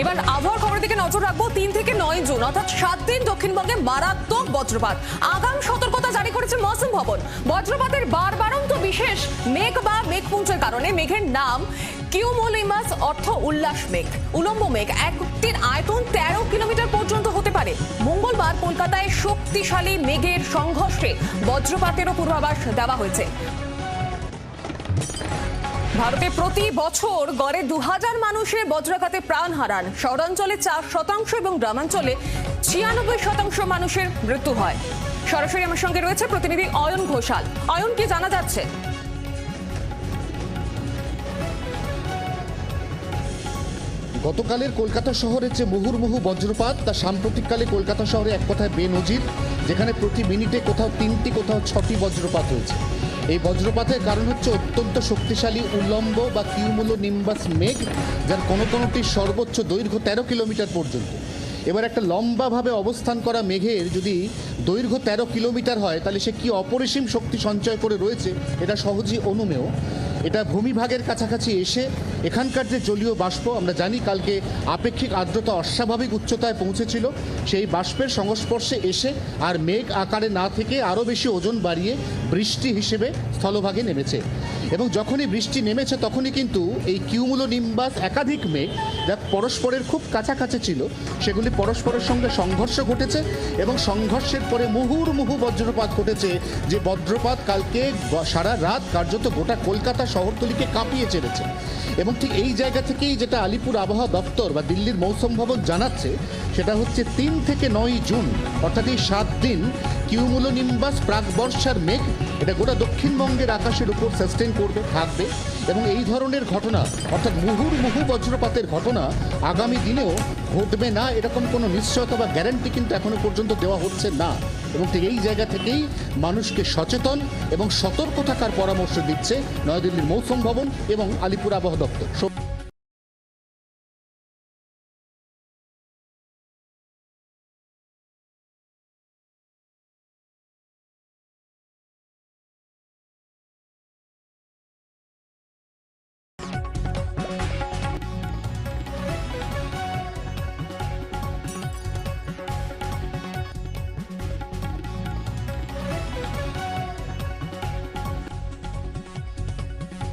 এবার আবহাওয়ার খবরের দিকে নজর রাখব। তিন থেকে নয় জুন, অর্থাৎ সাত দিন দক্ষিণবঙ্গে মারাত্মক বজ্রপাত। আগাম সতর্কতা জারি করেছে মৌসুম ভবন। বজ্রপাতের বারবারন্ত বিশেষ মেঘ বা মেঘপুঞ্জের কারণে মেঘের নাম কিউমোলিমাস অর্থ উল্লাস মেঘ, উলম্ব মেঘ। একটির আয়তন তেরো কিলোমিটার পর্যন্ত হতে পারে। মঙ্গলবার কলকাতায় শক্তিশালী মেঘের সংঘর্ষে বজ্রপাতেরও পূর্বাভাস দেওয়া হয়েছে। ভারতে প্রতি বছর গড়ে দু হাজার মানুষের বজ্রাঘাতে প্রাণ হারান। শহরাঞ্চলে চার শতাংশ এবং গ্রামাঞ্চলে ছিয়ানব্বই শতাংশ মানুষের মৃত্যু হয়। সরাসরি আমার সঙ্গে রয়েছে প্রতিনিধি অয়ন ঘোষাল। অয়ন, কি জানা যাচ্ছে? গতকালের কলকাতা শহরের যে মুহুর্মুহু বজ্রপাত, তা সাম্প্রতিককালে কলকাতা শহরে এক কথায় বেনজির, যেখানে প্রতি মিনিটে কোথাও তিনটি, কোথাও ছটি বজ্রপাত হয়েছে। এই বজ্রপাতের কারণ হচ্ছে অত্যন্ত শক্তিশালী উল্লম্ব বা কিউমুলো নিম্বাস মেঘ, যার কোনো কোনোটির সর্বোচ্চ দৈর্ঘ্য তেরো কিলোমিটার পর্যন্ত। এবার একটা লম্বাভাবে অবস্থান করা মেঘের যদি দৈর্ঘ্য তেরো কিলোমিটার হয়, তাহলে সে কি অপরিসীম শক্তি সঞ্চয় করে রয়েছে? এটা সহজেই অনুমেয়। এটা ভূমিভাগের কাছাকাছি এসে এখানকার যে জলীয় বাষ্প, আমরা জানি কালকে আপেক্ষিক আর্দ্রতা অস্বাভাবিক উচ্চতায় পৌঁছেছিল। সেই বাষ্পের সংস্পর্শে এসে আর মেঘ আকারে না থেকে আরও বেশি ওজন বাড়িয়ে বৃষ্টি হিসেবে স্থলভাগে নেমেছে। এবং যখনই বৃষ্টি নেমেছে, তখনই কিন্তু এই কিউমুলো নিম্বাস একাধিক মেঘ, যা পরস্পরের খুব কাছাকাছি ছিল, সেগুলি পরস্পরের সঙ্গে সংঘর্ষ ঘটেছে এবং সংঘর্ষের পরে মুহুর্মুহু বজ্রপাত ঘটেছে, যে বজ্রপাত কালকে সারা রাত কার্যত গোটা কলকাতা শহরতলিকে কাঁপিয়ে ছেড়েছে এবং ঠিক এই জায়গা থেকেই যেটা আলিপুর আবহাওয়া দপ্তর বা দিল্লির মৌসুম ভবন জানাচ্ছে, সেটা হচ্ছে তিন থেকে নয় জুন, অর্থাৎ এই সাত দিন কিউমুলো নিম্বাস প্রাক বর্ষার মেঘ, এটা গোটা দক্ষিণবঙ্গের আকাশের উপর সাস্টেন করবে, থাকবে এবং এই ধরনের ঘটনা, অর্থাৎ মুহুর মুহু বজ্রপাতের ঘটনা, আগামী দিনেও ঘটবে না, এরকম কোনো নিশ্চয়তা বা গ্যারান্টি কিন্তু এখনও পর্যন্ত দেওয়া হচ্ছে না। এবং ঠিক এই জায়গা থেকেই মানুষকে সচেতন এবং সতর্ক থাকার পরামর্শ দিচ্ছে নয়াদিল্লির মৌসুম ভবন এবং আলিপুর আবহাওয়া দপ্তর।